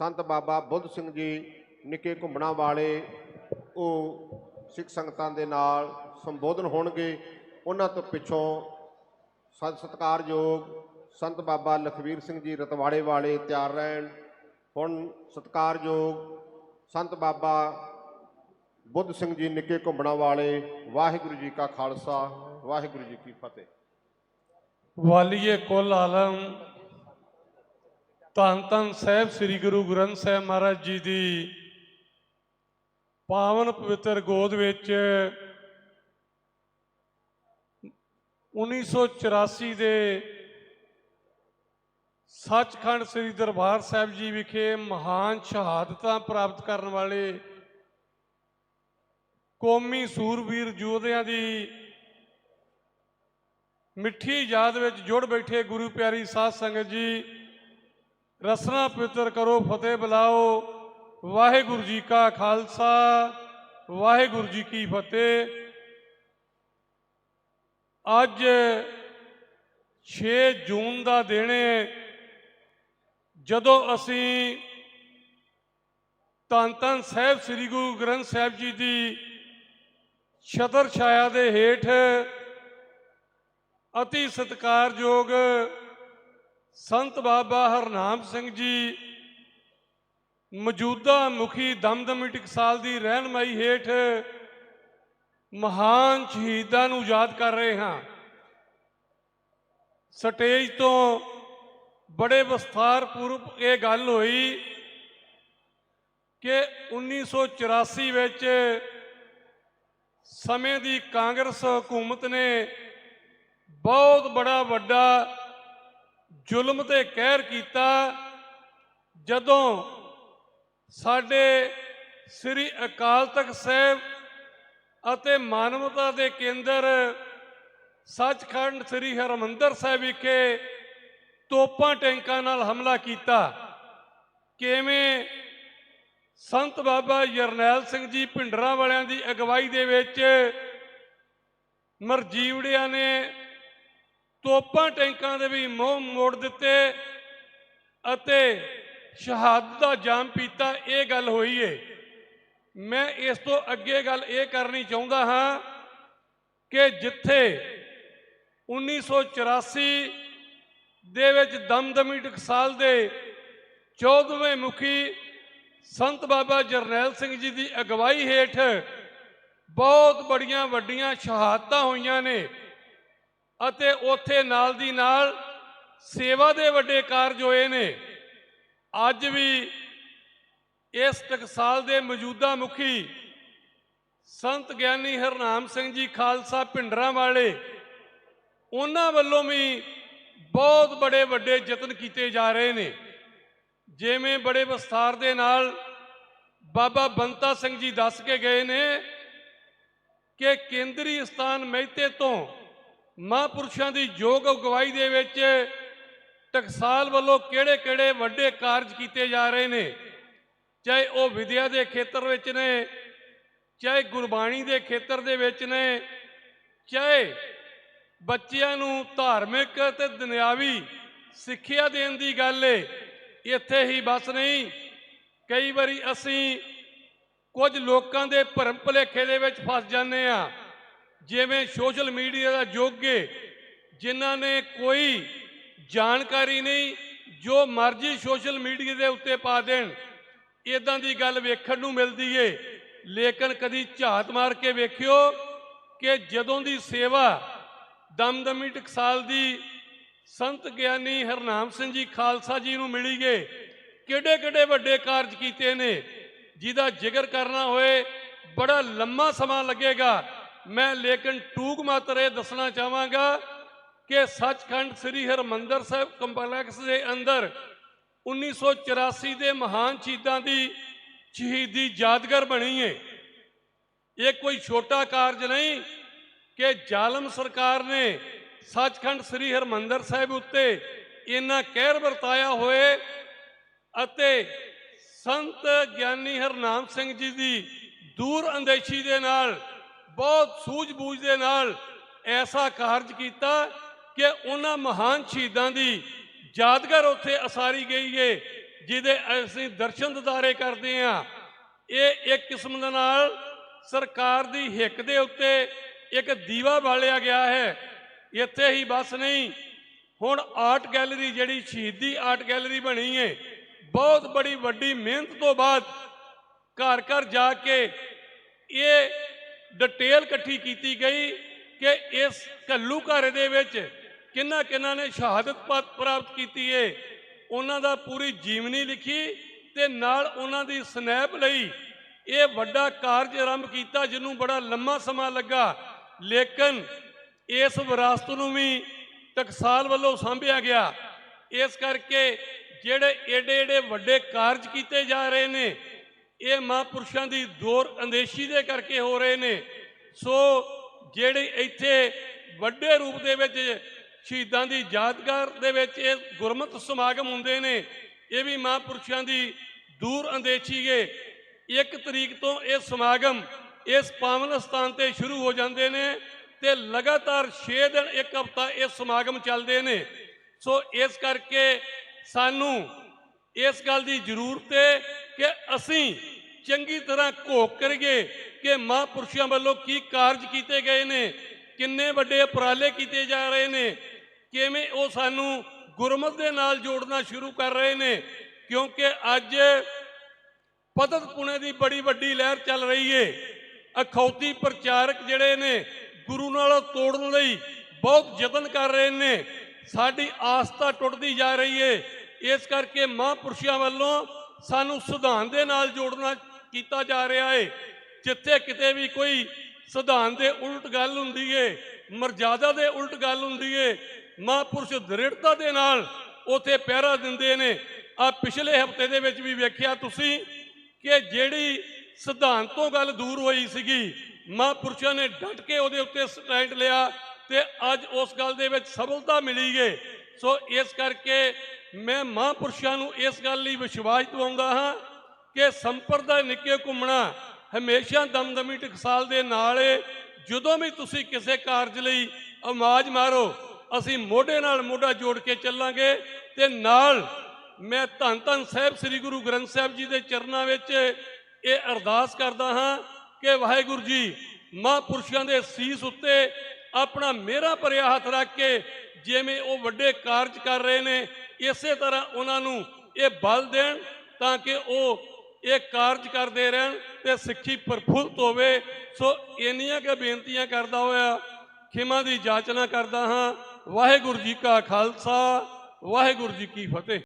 ਸੰਤ ਬਾਬਾ ਬੁੱਧ ਸਿੰਘ ਜੀ ਨਿੱਕੇ ਘੁੰਮਣਾ ਵਾਲੇ, ਉਹ ਸਿੱਖ ਸੰਗਤਾਂ ਦੇ ਨਾਲ ਸੰਬੋਧਨ ਹੋਣਗੇ। ਉਹਨਾਂ ਤੋਂ ਪਿੱਛੋਂ ਸਤ ਸਤਕਾਰਯੋਗ ਸੰਤ ਬਾਬਾ ਲਖਵੀਰ ਸਿੰਘ ਜੀ ਰਤਵਾੜੇ ਵਾਲੇ ਤਿਆਰ ਰਹਿਣ। ਹੁਣ ਸਤਕਾਰਯੋਗ ਸੰਤ ਬਾਬਾ ਬੁੱਧ ਸਿੰਘ ਜੀ ਨਿੱਕੇ ਘੁੰਮਣਾ ਵਾਲੇ, ਵਾਹਿਗੁਰੂ ਜੀ ਕਾ ਖਾਲਸਾ, ਵਾਹਿਗੁਰੂ ਜੀ ਕੀ ਫਤਿਹ। ਵਾਲੀਏ ਕੁੱਲ ਆਲਮ ਧੰਨ ਧੰਨ ਸਾਹਿਬ ਸ੍ਰੀ ਗੁਰੂ ਗ੍ਰੰਥ ਸਾਹਿਬ ਮਹਾਰਾਜ ਜੀ ਦੀ ਪਾਵਨ ਪਵਿੱਤਰ ਗੋਦ ਵਿੱਚ 1984 ਦੇ ਸੱਚਖੰਡ ਸ੍ਰੀ ਦਰਬਾਰ ਸਾਹਿਬ ਜੀ ਵਿਖੇ ਮਹਾਨ ਸ਼ਹਾਦਤਾਂ ਪ੍ਰਾਪਤ ਕਰਨ ਵਾਲੇ ਕੌਮੀ ਸੂਰਬੀਰ ਯੋਧਿਆਂ ਦੀ ਮਿੱਠੀ ਯਾਦ ਵਿੱਚ ਜੁੜ ਬੈਠੇ ਗੁਰੂ ਪਿਆਰੀ ਸਾਧ ਸੰਗਤ ਜੀ ਰਸਨਾ ਪਵਿੱਤਰ ਕਰੋ, ਫਤਿਹ ਬੁਲਾਓ। ਵਾਹਿਗੁਰੂ ਜੀ ਕਾ ਖਾਲਸਾ, ਵਾਹਿਗੁਰੂ ਜੀ ਕੀ ਫਤਿਹ। ਅੱਜ 6 ਜੂਨ ਦਾ ਦਿਨ ਹੈ ਜਦੋਂ ਅਸੀਂ ਧੰਨ ਧੰਨ ਸਾਹਿਬ ਸ੍ਰੀ ਗੁਰੂ ਗ੍ਰੰਥ ਸਾਹਿਬ ਜੀ ਦੀ ਛਤਰ ਛਾਇਆ ਦੇ ਹੇਠ ਅਤੀ ਸਤਿਕਾਰਯੋਗ ਸੰਤ ਬਾਬਾ ਹਰਨਾਮ ਸਿੰਘ ਜੀ ਮੌਜੂਦਾ ਮੁਖੀ ਦਮਦਮੀ ਟਕਸਾਲ ਦੀ ਰਹਿਨਮਾਈ ਹੇਠ ਮਹਾਨ ਸ਼ਹੀਦਾਂ ਨੂੰ ਯਾਦ ਕਰ ਰਹੇ ਹਾਂ। ਸਟੇਜ ਤੋਂ ਬੜੇ ਵਿਸਥਾਰ ਪੂਰਵਕ ਇਹ ਗੱਲ ਹੋਈ ਕਿ 1984 ਵਿੱਚ ਸਮੇਂ ਦੀ ਕਾਂਗਰਸ ਹਕੂਮਤ ਨੇ ਬਹੁਤ ਬੜਾ ਵੱਡਾ ਜ਼ੁਲਮ ਤੇ ਕਹਿਰ ਕੀਤਾ, ਜਦੋਂ ਸਾਡੇ ਸ੍ਰੀ ਅਕਾਲ ਤਖਤ ਸਾਹਿਬ ਅਤੇ ਮਾਨਵਤਾ ਦੇ ਕੇਂਦਰ ਸੱਚਖੰਡ ਸ੍ਰੀ ਹਰਮੰਦਰ ਸਾਹਿਬ ਵਿਖੇ ਤੋਪਾਂ ਟੈਂਕਾਂ ਨਾਲ ਹਮਲਾ ਕੀਤਾ। ਕਿਵੇਂ ਸੰਤ ਬਾਬਾ ਜਰਨੈਲ ਸਿੰਘ ਜੀ ਭਿੰਡਰਾਂ ਵਾਲਿਆਂ ਦੀ ਅਗਵਾਈ ਦੇ ਵਿੱਚ ਮਰਜੀਵੜਿਆਂ ਨੇ ਤੋਪਾਂ ਟੈਂਕਾਂ ਦੇ ਵੀ ਮੋਹ ਮੋੜ ਦਿੱਤੇ ਅਤੇ ਸ਼ਹਾਦਤ ਦਾ ਜਾਮ ਪੀਤਾ, ਇਹ ਗੱਲ ਹੋਈ ਏ। ਮੈਂ ਇਸ ਤੋਂ ਅੱਗੇ ਗੱਲ ਇਹ ਕਰਨੀ ਚਾਹੁੰਦਾ ਹਾਂ ਕਿ ਜਿੱਥੇ 1984 ਦੇ ਵਿੱਚ ਦਮਦਮੀ ਟਕਸਾਲ ਦੇ 14ਵੇਂ ਮੁਖੀ ਸੰਤ ਬਾਬਾ ਜਰਨੈਲ ਸਿੰਘ ਜੀ ਦੀ ਅਗਵਾਈ ਹੇਠ ਬਹੁਤ ਬੜੀਆਂ ਵੱਡੀਆਂ ਸ਼ਹਾਦਤਾਂ ਹੋਈਆਂ ਨੇ। ਅਤੇ ਉੱਥੇ ਨਾਲ ਦੀ ਨਾਲ ਸੇਵਾ ਦੇ ਵੱਡੇ ਕਾਰਜ ਹੋਏ ਨੇ। ਅੱਜ ਵੀ ਇਸ ਟਕਸਾਲ ਦੇ ਮੌਜੂਦਾ ਮੁਖੀ ਸੰਤ ਗਿਆਨੀ ਹਰਨਾਮ ਸਿੰਘ ਜੀ ਖਾਲਸਾ ਪਿੰਡਰਾਂ ਵਾਲੇ, ਉਹਨਾਂ ਵੱਲੋਂ ਵੀ ਬਹੁਤ ਬੜੇ ਵੱਡੇ ਯਤਨ ਕੀਤੇ ਜਾ ਰਹੇ ਨੇ। ਜਿਵੇਂ ਬੜੇ ਵਿਸਥਾਰ ਦੇ ਨਾਲ ਬਾਬਾ ਬੰਤਾ ਸਿੰਘ ਜੀ ਦੱਸ ਕੇ ਗਏ ਨੇ ਕਿ ਕੇਂਦਰੀ ਸਥਾਨ ਮਹਿਤੇ ਤੋਂ ਮਹਾਂਪੁਰਸ਼ਾਂ ਦੀ ਯੋਗ ਅਗਵਾਈ ਦੇ ਵਿੱਚ ਟਕਸਾਲ ਵੱਲੋਂ ਕਿਹੜੇ-ਕਿਹੜੇ ਵੱਡੇ ਕਾਰਜ ਕੀਤੇ ਜਾ ਰਹੇ ਨੇ? ਚਾਹੇ ਉਹ ਵਿਦਿਆ ਦੇ ਖੇਤਰ ਵਿੱਚ ਨੇ, ਚਾਹੇ ਗੁਰਬਾਣੀ ਦੇ ਖੇਤਰ ਦੇ ਵਿੱਚ ਨੇ, ਚਾਹੇ ਬੱਚਿਆਂ ਨੂੰ ਧਾਰਮਿਕ ਤੇ ਦੁਨਿਆਵੀ ਸਿੱਖਿਆ ਦੇਣ ਦੀ ਗੱਲ ਏ, ਇੱਥੇ ਹੀ ਬਸ ਨਹੀਂ। ਕਈ ਵਾਰੀ ਅਸੀਂ ਕੁਝ ਲੋਕਾਂ ਦੇ ਭਰਮ ਭੁਲੇਖੇ ਦੇ ਵਿੱਚ ਫਸ ਜਾਂਦੇ ਆ ਜਿਵੇਂ ਸੋਸ਼ਲ ਮੀਡੀਆ ਦਾ ਯੁੱਗ ਹੈ ਜਿਨ੍ਹਾਂ ਨੇ ਕੋਈ ਜਾਣਕਾਰੀ ਨਹੀਂ, ਜੋ ਮਰਜ਼ੀ ਸੋਸ਼ਲ ਮੀਡੀਆ ਦੇ ਉੱਤੇ ਪਾ ਦੇਣ ਇਦਾਂ ਦੀ ਗੱਲ ਵੇਖਣ ਨੂੰ ਮਿਲਦੀ ਏ। ਲੇਕਿਨ ਕਦੀ ਝਾਤ ਮਾਰ ਕੇ ਵੇਖਿਓ ਕਿ ਜਦੋਂ ਦੀ ਸੇਵਾ ਦਮਦਮੀ ਟਕਸਾਲ ਦੀ ਸੰਤ ਗਿਆਨੀ ਹਰਨਾਮ ਸਿੰਘ ਜੀ ਖਾਲਸਾ ਜੀ ਨੂੰ ਮਿਲੀ ਏ ਕਿਹੜੇ ਕਿਹੜੇ ਵੱਡੇ ਕਾਰਜ ਕੀਤੇ ਨੇ, ਜਿਹਦਾ ਜ਼ਿਕਰ ਕਰਨਾ ਹੋਏ, ਬੜਾ ਲੰਮਾ ਸਮਾਂ ਲੱਗੇਗਾ। ਮੈਂ ਲੇਕਿਨ ਟੂਕ ਮਾਤਰ ਇਹ ਦੱਸਣਾ ਚਾਹਾਂਗਾ ਕਿ ਸੱਚਖੰਡ ਸ੍ਰੀ ਹਰਮੰਦਰ ਸਾਹਿਬ ਕੰਪਲੈਕਸ ਦੇ ਅੰਦਰ 1984 ਦੇ ਮਹਾਨ ਸ਼ਹੀਦਾਂ ਦੀ ਸ਼ਹੀਦੀ ਯਾਦਗਾਰ ਬਣੀ ਏ। ਇਹ ਕੋਈ ਛੋਟਾ ਕਾਰਜ ਨਹੀਂ ਕਿ ਜ਼ਾਲਮ ਸਰਕਾਰ ਨੇ ਸੱਚਖੰਡ ਸ੍ਰੀ ਹਰਮੰਦਰ ਸਾਹਿਬ ਉੱਤੇ ਇੰਨਾ ਕਹਿਰ ਵਰਤਾਇਆ ਹੋਏ ਅਤੇ ਸੰਤ ਗਿਆਨੀ ਹਰਨਾਮ ਸਿੰਘ ਜੀ ਦੀ ਦੂਰ ਅੰਦੇਸ਼ੀ ਦੇ ਨਾਲ ਬਹੁਤ ਸੂਝ-ਬੂਝ ਦੇ ਨਾਲ ਐਸਾ ਕਾਰਜ ਕੀਤਾ ਕਿ ਉਹਨਾਂ ਮਹਾਨ ਸ਼ਹੀਦਾਂ ਦੀ ਯਾਦਗਾਰ ਉੱਥੇ ਅਸਾਰੀ ਗਈ ਏ, ਜਿਹਦੇ ਅਸੀਂ ਦਰਸ਼ਨ ਦਿਦਾਰੇ ਕਰਦੇ ਆ। ਇਹ ਇੱਕ ਕਿਸਮ ਦੇ ਨਾਲ ਸਰਕਾਰ ਦੀ ਹਿੱਕ ਦੇ ਉੱਤੇ ਇੱਕ ਦੀਵਾ ਬਾਲਿਆ ਗਿਆ ਹੈ। ਇੱਥੇ ਹੀ ਬਸ ਨਹੀਂ, ਹੁਣ ਆਰਟ ਗੈਲਰੀ ਜਿਹੜੀ ਸ਼ਹੀਦੀ ਆਰਟ ਗੈਲਰੀ ਬਣੀ ਹੈ ਬਹੁਤ ਬੜੀ ਵੱਡੀ ਮਿਹਨਤ ਤੋਂ ਬਾਅਦ ਘਰ ਘਰ ਜਾ ਕੇ ਇਹ ਡਿਟੇਲ ਇਕੱਠੀ ਕੀਤੀ ਗਈ ਕਿ ਇਸ ਘੱਲੂ ਘਰ ਦੇ ਵਿੱਚ ਕਿੰਨਾ ਕਿੰਨਾ ਨੇ ਸ਼ਹਾਦਤ ਪਾ- ਪ੍ਰਾਪਤ ਕੀਤੀ ਹੈ ਉਹਨਾਂ ਦਾ ਪੂਰੀ ਜੀਵਨੀ ਲਿਖੀ ਤੇ ਨਾਲ ਉਹਨਾਂ ਦੀ ਸਨੈਪ ਲਈ ਇਹ ਵੱਡਾ ਕਾਰਜ ਆਰੰਭ ਕੀਤਾ, ਜਿਹਨੂੰ ਬੜਾ ਲੰਮਾ ਸਮਾਂ ਲੱਗਾ। ਲੇਕਿਨ ਇਸ ਵਿਰਾਸਤ ਨੂੰ ਵੀ ਟਕਸਾਲ ਵੱਲੋਂ ਸਾਂਭਿਆ ਗਿਆ। ਇਸ ਕਰਕੇ ਜਿਹੜੇ ਏਡੇ ਏਡੇ ਵੱਡੇ ਕਾਰਜ ਕੀਤੇ ਜਾ ਰਹੇ ਨੇ ਇਹ ਮਹਾਂਪੁਰਸ਼ਾਂ ਦੀ ਦੌਰ ਅੰਦੇਸ਼ੀ ਦੇ ਕਰਕੇ ਹੋ ਰਹੇ ਨੇ। ਸੋ ਜਿਹੜੇ ਇੱਥੇ ਵੱਡੇ ਰੂਪ ਦੇ ਵਿੱਚ ਸ਼ਹੀਦਾਂ ਦੀ ਯਾਦਗਾਰ ਦੇ ਵਿੱਚ ਇਹ ਗੁਰਮਤ ਸਮਾਗਮ ਹੁੰਦੇ ਨੇ, ਇਹ ਵੀ ਮਹਾਂਪੁਰਸ਼ਾਂ ਦੀ ਦੂਰ ਅੰਦੇਸ਼ੀ ਅੰਦੇਸ਼ੀਗੇ ਇੱਕ ਤਰੀਕ ਤੋਂ ਇਹ ਸਮਾਗਮ ਇਸ ਪਾਵਨ ਸਥਾਨ ਤੇ ਸ਼ੁਰੂ ਹੋ ਜਾਂਦੇ ਨੇ ਤੇ ਲਗਾਤਾਰ 6 ਦਿਨ ਇੱਕ ਹਫ਼ਤਾ ਇਹ ਸਮਾਗਮ ਚੱਲਦੇ ਨੇ। ਸੋ ਇਸ ਕਰਕੇ ਸਾਨੂੰ ਇਸ ਗੱਲ ਦੀ ਜ਼ਰੂਰਤ ਹੈ ਕਿ ਅਸੀਂ ਚੰਗੀ ਤਰ੍ਹਾਂ ਘੋਖ ਕਰੀਏ ਕਿ ਮਹਾਂਪੁਰਸ਼ਾਂ ਵੱਲੋਂ ਕੀ ਕਾਰਜ ਕੀਤੇ ਗਏ ਨੇ, ਕਿੰਨੇ ਵੱਡੇ ਉਪਰਾਲੇ ਕੀਤੇ ਜਾ ਰਹੇ ਨੇ, ਕਿਵੇਂ ਉਹ ਸਾਨੂੰ ਗੁਰਮਤ ਦੇ ਨਾਲ ਜੋੜਨਾ ਸ਼ੁਰੂ ਕਰ ਰਹੇ ਨੇ, ਕਿਉਂਕਿ ਅੱਜ ਪਤਤ ਪੁਣੇ ਦੀ ਬੜੀ ਵੱਡੀ ਲਹਿਰ ਚੱਲ ਰਹੀ ਏ। ਅਖੌਤੀ ਪ੍ਰਚਾਰਕ ਜਿਹੜੇ ਨੇ, ਗੁਰੂ ਨਾਲ ਤੋੜਨ ਲਈ ਬਹੁਤ ਯਤਨ ਕਰ ਰਹੇ ਨੇ। ਸਾਡੀ ਆਸਥਾ ਟੁੱਟਦੀ ਜਾ ਰਹੀ ਏ। ਇਸ ਕਰਕੇ ਮਹਾਂਪੁਰਸ਼ਾਂ ਵੱਲੋਂ ਸਾਨੂੰ ਸਿਧਾਂਤ ਦੇ ਨਾਲ ਜੋੜਨਾ ਕੀਤਾ ਜਾ ਰਿਹਾ ਏ। ਜਿੱਥੇ ਕਿਤੇ ਵੀ ਕੋਈ ਸਿਧਾਂਤ ਦੇ ਉਲਟ ਗੱਲ ਹੁੰਦੀ ਏ, ਮਰਜ਼ਾਦਾ ਦੇ ਉਲਟ ਗੱਲ ਹੁੰਦੀ ਏ, ਮਹਾਂਪੁਰਸ਼ ਦ੍ਰਿੜਤਾ ਦੇ ਨਾਲ ਉਥੇ ਪਹਿਰਾ ਦਿੰਦੇ ਨੇ। ਆ ਪਿਛਲੇ ਹਫ਼ਤੇ ਦੇ ਵਿੱਚ ਵੀ ਵੇਖਿਆ ਤੁਸੀਂ ਕਿ ਜਿਹੜੀ ਸਿਧਾਂਤ ਤੋਂ ਗੱਲ ਦੂਰ ਹੋਈ ਸੀਗੀ, ਮਹਾਂਪੁਰਸ਼ਾਂ ਨੇ ਡਟ ਕੇ ਉਹਦੇ ਉੱਤੇ ਸਟੈਂਡ ਲਿਆ ਤੇ ਅੱਜ ਉਸ ਗੱਲ ਦੇ ਵਿੱਚ ਸਫਲਤਾ ਮਿਲੀ ਏ। ਸੋ ਇਸ ਕਰਕੇ ਮੈਂ ਮਹਾਂਪੁਰਸ਼ਾਂ ਨੂੰ ਇਸ ਗੱਲ ਲਈ ਵਿਸ਼ਵਾਸ ਦਿਵਾਉਂਦਾ ਹਾਂ ਕਿ ਸੰਪਰਦਾ ਨਿੱਕੇ ਘੁੰਮਣਾ ਹਮੇਸ਼ਾ ਦਮਦਮੀ ਟਕਸਾਲ ਦੇ ਨਾਲ ਏ। ਜਦੋਂ ਵੀ ਤੁਸੀਂ ਕਿਸੇ ਕਾਰਜ ਲਈ ਆਵਾਜ਼ ਮਾਰੋ, ਅਸੀਂ ਮੋਢੇ ਨਾਲ ਮੋਢਾ ਜੋੜ ਕੇ ਚੱਲਾਂਗੇ ਤੇ ਨਾਲ ਮੈਂ ਧੰਨ ਧੰਨ ਸਾਹਿਬ ਸ੍ਰੀ ਗੁਰੂ ਗ੍ਰੰਥ ਸਾਹਿਬ ਜੀ ਦੇ ਚਰਨਾਂ ਵਿੱਚ ਇਹ ਅਰਦਾਸ ਕਰਦਾ ਹਾਂ ਕਿ ਵਾਹਿਗੁਰੂ ਜੀ, ਮਹਾਂਪੁਰਸ਼ਾਂ ਦੇ ਸੀਸ ਉੱਤੇ ਆਪਣਾ ਮੇਰਾ ਭਰਿਆ ਹੱਥ ਰੱਖ ਕੇ ਜਿਵੇਂ ਉਹ ਵੱਡੇ ਕਾਰਜ ਕਰ ਰਹੇ ਨੇ, ਇਸੇ ਤਰ੍ਹਾਂ ਉਹਨਾਂ ਨੂੰ ਇਹ ਬਲ ਦੇਣ ਤਾਂ ਕਿ ਉਹ ਇਹ ਕਾਰਜ ਕਰਦੇ ਰਹਿਣ ਤੇ ਸਿੱਖੀ ਪ੍ਰਫੁੱਲਤ ਹੋਵੇ। ਸੋ ਇੰਨੀਆਂ ਕੁ ਬੇਨਤੀਆਂ ਕਰਦਾ ਹੋਇਆ, ਖਿਮਾ ਦੀ ਜਾਚਨਾ ਕਰਦਾ ਹਾਂ। ਵਾਹਿਗੁਰੂ ਜੀ ਕਾ ਖਾਲਸਾ, ਵਾਹਿਗੁਰੂ ਜੀ ਕੀ ਫਤਿਹ।